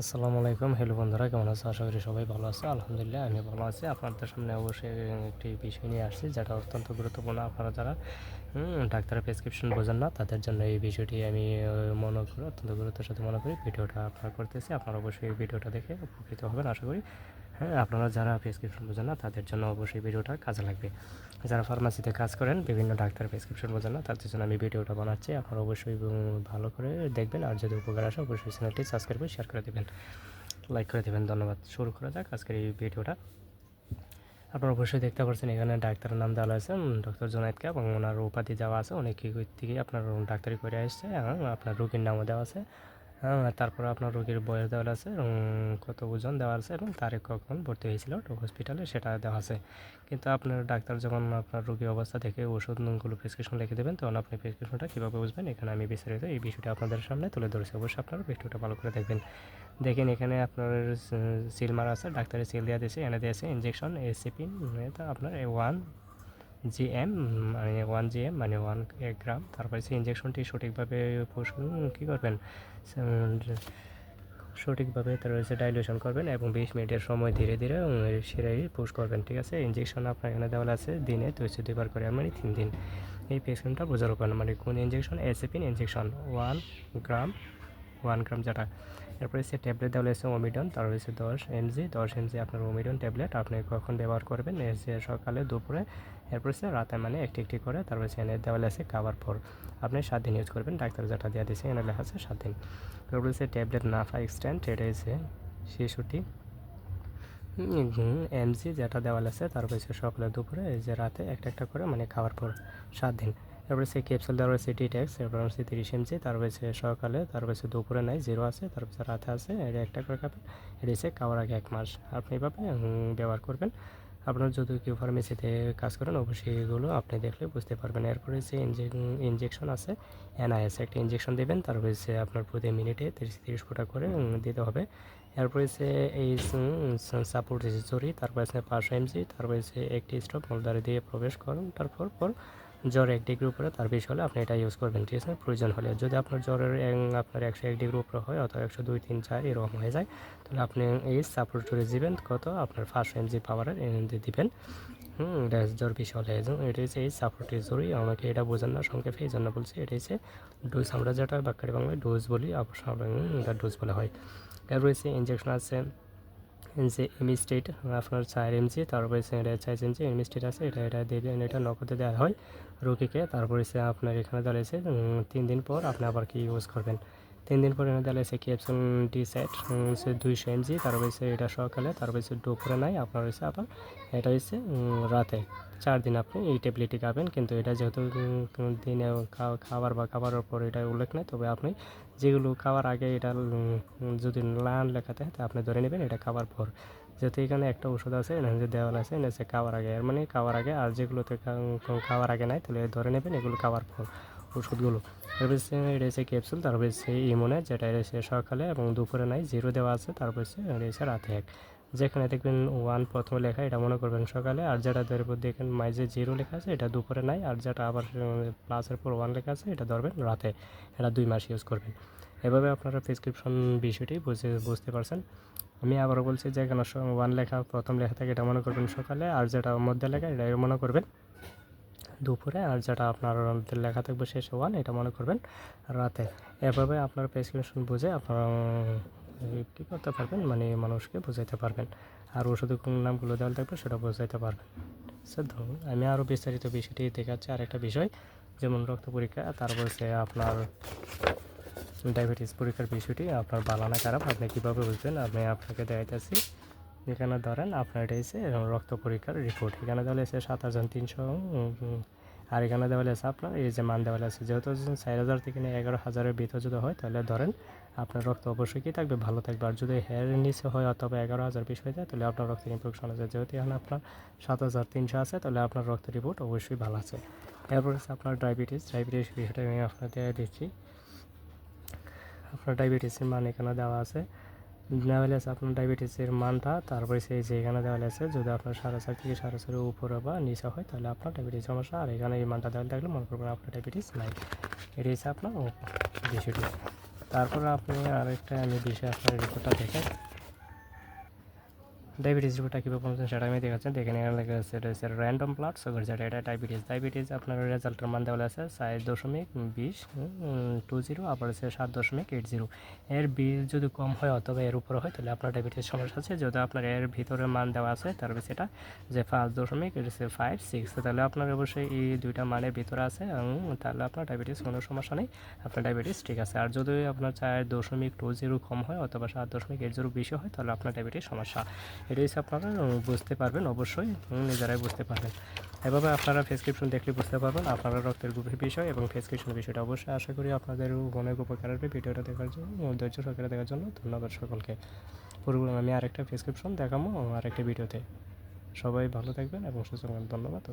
আসসালামু আলাইকুম। হ্যালো বন্ধুরা, কেমন আছো? আশা করি সবাই ভালো আছে। আলহামদুলিল্লাহ আমি ভালো আছি। আপনাদের সামনে অবশ্যই একটি বিষয় নিয়ে আসছি, যেটা অত্যন্ত গুরুত্বপূর্ণ। আপনারা যারা ডাক্তারের প্রেসক্রিপশন বোঝেন না, তাদের জন্য এই বিষয়টি আমি মনে করি, অত্যন্ত গুরুত্বের সাথে মনে করি। ভিডিওটা আপনারা করতেছি, আপনারা অবশ্যই এই ভিডিওটা দেখে উপকৃত হবেন, আশা করি। হ্যাঁ আপনারা যারা প্রেসক্রিপশন বোঝেন না, তাদের জন্য অবশ্যই ভিডিওটা কাজে লাগবে। যারা ফার্মাসিতে কাজ করেন, বিভিন্ন ডাক্তার প্রেসক্রিপশন বোঝেন না, তাদের জন্য আমি ভিডিওটা বানাচ্ছি। আপনারা অবশ্যই ভালো করে দেখবেন, আর যদি উপকার আসে, অবশ্যই চ্যানেলটি সাবস্ক্রাইব করে শেয়ার করে দেবেন। লাইক করে দেবেন, ধন্যবাদ। শুরু করা যাক আজকের এই ভিডিওটা। আপনারা অবশ্যই দেখতে পাচ্ছেন এখানে ডাক্তারের নাম দেওয়া আছে ডক্টর জোনায়েদকে এবং ওনার উপাধি দেওয়া আছে অনেক থেকে আপনার ডাক্তারি করে আসছে, এবং আপনার রোগীর নামও দেওয়া আছে। তারপর আপনার রোগীর বয়স দেওয়া আছে কত ওজন দেওয়া আছে এবং তারিখ কখন ভর্তি হয়েছিল হসপিটালে সেটা দেওয়া আছে। কিন্তু আপনার ডাক্তার যখন আপনার রোগীর অবস্থা দেখে ওষুধগুলো প্রেসক্রিপশন লিখে দেবেন, তখন আপনি প্রেসক্রিপশনটা কীভাবে বুঝবেন? এখানে আমি বিস্তারিত এই বিষয়টা আপনাদের সামনে তুলে ধরেছি। অবশ্যই আপনারা ভিডিওটা ভালো করে দেখবেন। দেখেন এখানে আপনার সিল মারা আছে, ডাক্তারের সিল দেওয়া দিয়েছে, এনে দিয়েছে ইঞ্জেকশন এসিপিন আপনার one G M one G M one gram তারপরে সেই ইঞ্জেকশনটি সঠিকভাবে কী করবেন? সঠিকভাবে তার রয়েছে ডাইলিউশন করবেন এবং বিশ মিনিটের সময় ধীরে ধীরে সেরাই পুশ করবেন, ঠিক আছে? ইঞ্জেকশন আপনার এখানে দেওয়া আছে, দিনে দুইশো দুইবার করে মানে তিন দিন। এই পেশেন্টটা বোঝার উপর মানে কোন injection এসিপিন injection one gram one gram যেটা। এরপরে সে ট্যাবলেট দেওয়া রয়েছে ওমিডন, তার রয়েছে দশ এমজি দশ এমজি আপনার ওমিডন ট্যাবলেট, আপনি কখন ব্যবহার করবেন? এসে সকালে, দুপুরে, এরপর সে রাতে মানে একটি একটি করে তারপরে সে এনে দেওয়া আছে কাভার ফোর আপনি সাত দিন ইউজ করবেন, ডাক্তার যেটা দেওয়া দিয়েছে, এনে লেখা আছে সাত দিন। তারপরে সে ট্যাবলেট নাফা এক্সটেন্ট এটা হচ্ছে শিশুটি এমজি যেটা দেওয়াল আছে তারপরে সে সকালে, দুপুরে, এই যে রাতে, একটা একটা করে মানে খাওয়ার পর সাত দিন। তারপরে সে ক্যাপসুল দেওয়া রয়েছে ডিটেক্স এরপর হচ্ছে তিরিশ এমজি তারপরে সে সকালে তারপরে সে দুপুরে নাই জিরো আছে তারপরে সে রাতে আছে, এটা একটা করে খাবেন, এটা হচ্ছে খাওয়ার আগে এক মাস। আপনি এভাবে ব্যবহার করবেন। আপনার যদি কেউ ফার্মেসিতে কাজ করেন, অবশ্যই এগুলো আপনি দেখলে বুঝতে পারবেন। এরপরে যে ইঞ্জেকশন আছে এনআইএস একটা ইঞ্জেকশন দেবেন তারপরে সে আপনার প্রতি মিনিটে তিরিশ তিরিশ ফোঁটা করে দিতে হবে। এরপরে সে এই সাপোর্ট জরি তারপরে সে পাঁচশো এমজি তারপরে সে একটি স্টপ মলদারে দিয়ে প্রবেশ করুন, তারপর পর জ্বর এক ডিগ্রি উপরে, তার বেশি হলে আপনি এটা ইউজ করবেন, ঠিক আছে? প্রয়োজন হলে যদি আপনার জ্বরের আপনার একশো এক ডিগ্রি উপরে হয় অথবা একশো দুই, তিন, চার, এরকম হয়ে যায়, তাহলে আপনি এই সাপোর্ট জরি দিবেন কত? আপনার পাঁচশো এমজি পাওয়ারের এনজি দিবেন। হুম জ্বর বেশি হলে এটা হচ্ছে এই সাপোর্টের জরুরি। আমাকে এটা বোঝেন না সংক্ষেপে এই জন্য বলছি, এটা হচ্ছে ডোজ আমরা যেটা বাক্যারি বাংলায় ডোজ বলি এটা ডোজ বলা হয়। এর রয়েছে ইঞ্জেকশন আছে যে এম স্টেট, আপনার চার এমজি তারপরে চার এমজি স্টেট আছে, এটা এটা দেবেন এটা নগদে দেওয়া হয়। রুগীকে, তারপরে সে আপনার এখানে দাঁড়িয়েছে তিন দিন পর আপনি আবার কি ইউজ করবেন? তিন দিন পরে এনে দাঁড়িয়েছে ক্যাপসুল ডি সেট সে দুইশো এমজি তারপরে সে এটা সকালে, তারপরে সে দুপুরে নাই, আপনার হয়েছে আবার, এটা হচ্ছে রাতে। চার দিন আপনি এই ট্যাবলেটটি খাবেন, কিন্তু এটা যেহেতু দিনে খাবার বা খাবারের পর এটা উল্লেখ নেই, তবে আপনি যেগুলো খাওয়ার আগে এটা যদি লান লেখাতে থাকে তা আপনি ধরে নেবেন এটা খাবার পর। যেহেতু এখানে একটা ওষুধ আছে যে দেওয়াল আছে হচ্ছে খাওয়ার আগে, এর মানে খাওয়ার আগে আর যেগুলোতে খাওয়ার আগে নাই, তাহলে ধরে নেবেন এগুলো খাওয়ার পর। ওষুধগুলো। তারপর হচ্ছে এটা ক্যাপসুল, তারপর হচ্ছে ইমোনে, যেটা রয়েছে সকালে এবং দুপুরে নাই জিরো দেওয়া আছে, তারপর হচ্ছে রয়েছে রাতে এক। যেখানে দেখবেন ওয়ান প্রথমে লেখা, এটা মনে করবেন সকালে, আর যেটা ধরবেন দেখেন মাইজে জিরো লেখা আছে, এটা দুপুরে নাই, আর যেটা আবার প্লাসের পর ওয়ান লেখা আছে, এটা ধরবেন রাতে। এটা দুই মাস ইউজ করবেন। এভাবে আপনারা প্রেসক্রিপশন বিষয়টি বুঝে, বুঝতে পারছেন। আমি আবারও বলছি যে এখানে ওয়ান লেখা, প্রথম লেখা থাকে এটা মনে করবেন সকালে, আর যেটা মধ্যে লেখা এটা মনে করবেন। দুপুরে আর যেটা আপনার লেখা থাকবে শেষে ওয়ান এটা মনে করবেন রাতে। এভাবে আপনার প্রেসক্রিপশন বুঝে আপনারা কী করতে পারবেন? মানে মানুষকে বোঝাইতে পারবেন। আর ওষুধের কোন নামগুলো দেওয়া থাকবে সেটা বোঝাইতে পারবেন। স্যার ধরুন, আমি আরও বিস্তারিত বিষয়টি দেখাচ্ছি আরেকটা বিষয়, যেমন রক্ত পরীক্ষা তারপর সে আপনার ডায়াবেটিস পরীক্ষার বিষয়টি, আপনার বালানা খারাপ, আপনি কীভাবে বুঝবেন? আমি আপনাকে দেখাইতেছি। এখানে ধরেন আপনার এটা হচ্ছে রক্ত পরীক্ষার রিপোর্ট এখানে দেওয়া আছে সাত হাজার তিনশো আর এখানে দেওয়া আছে আপনার, এই যে মান দেওয়া আছে। যেহেতু চার হাজার থেকে নিয়ে এগারো হাজারের ভিতর যদি হয়, তাহলে ধরেন আপনার রক্ত অবশ্যই কি থাকবে? ভালো থাকবে। আর যদি হেয়ার নিচে হয় অথবা এগারো হাজার বেশি হয়ে যায়, তাহলে আপনার রক্তের ইনফেকশন আছে। যেহেতু এখানে আপনার সাত হাজার তিনশো আছে, তাহলে আপনার রক্তের রিপোর্ট অবশ্যই ভালো আছে। এরপর হচ্ছে আপনার ডায়াবেটিস ডায়াবেটিস বিষয়টা আমি আপনাদের দিচ্ছি। আপনার ডায়াবেটিসের মান এখানে দেওয়া আছে। দেওয়া আছে। আপনার ডায়াবেটিসের মানটা তারপরে সেই যে এখানে দেওয়া আছে, যদি আপনার সাড়ে চার থেকে সাড়ে চারের উপরে বা নিচে হয়, তাহলে আপনার ডায়াবেটিস সমস্যা। আর এখানে এই মানটা দেওয়া থাকলে মনে করবেন আপনার ডায়াবেটিস নাই। এটি হচ্ছে আপনার বিষয়টি। তারপর আপনি আরেকটা আমি বিষয়ে আপনার রিপোর্টটা দেখেন ডায়াবেটিস রিপোর্টটা কীভাবে পৌঁছান সেটা আমি দেখাচ্ছি দেখে নিয়ে লেখা আছে এটা হচ্ছে র্যান্ডম প্লট সুগার যেটা এটা ডায়াবেটিস ডায়াবেটিস আপনার রেজাল্টের মান দেওয়া আছে সাত দশমিক বিশ টু জিরো আবার হচ্ছে সাত দশমিক এইট জিরো এর বিল যদি কম হয়, অথবা এর উপরে হয়, তাহলে আপনার ডায়াবেটিস সমস্যা আছে। যদি আপনার এর ভিতরে মান দেওয়া আছে তারপরে সেটা যে পাঁচ দশমিক এটা হচ্ছে ফাইভ সিক্স তাহলে আপনার অবশ্যই এই দুইটা মানের ভিতরে আছে তাহলে আপনার ডায়াবেটিস কোনো সমস্যা নেই, আপনার ডায়াবেটিস ঠিক আছে। আর যদি আপনার চার দশমিক টু জিরো কম হয়, অথবা সাত দশমিক এইট জিরো বেশি হয়, তাহলে আপনার ডায়াবেটিস সমস্যা। এটা হচ্ছে আপনারা বুঝতে পারবেন অবশ্যই নিজেরাই বুঝতে পারবেন। এভাবে আপনারা প্রেসক্রিপশন দেখলে বুঝতে পারবেন, আপনারা রক্তের গ্রুপের বিষয় এবং প্রেসক্রিপশনের বিষয়টা অবশ্যই আশা করি আপনাদের অনেক উপকার হবে ভিডিওটা দেখার জন্য ধৈর্য সহকারে দেখার জন্য। ধন্যবাদ সকলকে। পুরো আমি আরেকটা প্রেসক্রিপশন দেখাবো আরেকটা ভিডিওতে সবাই ভালো থাকবেন এবং সুস্থ ধন্যবাদ।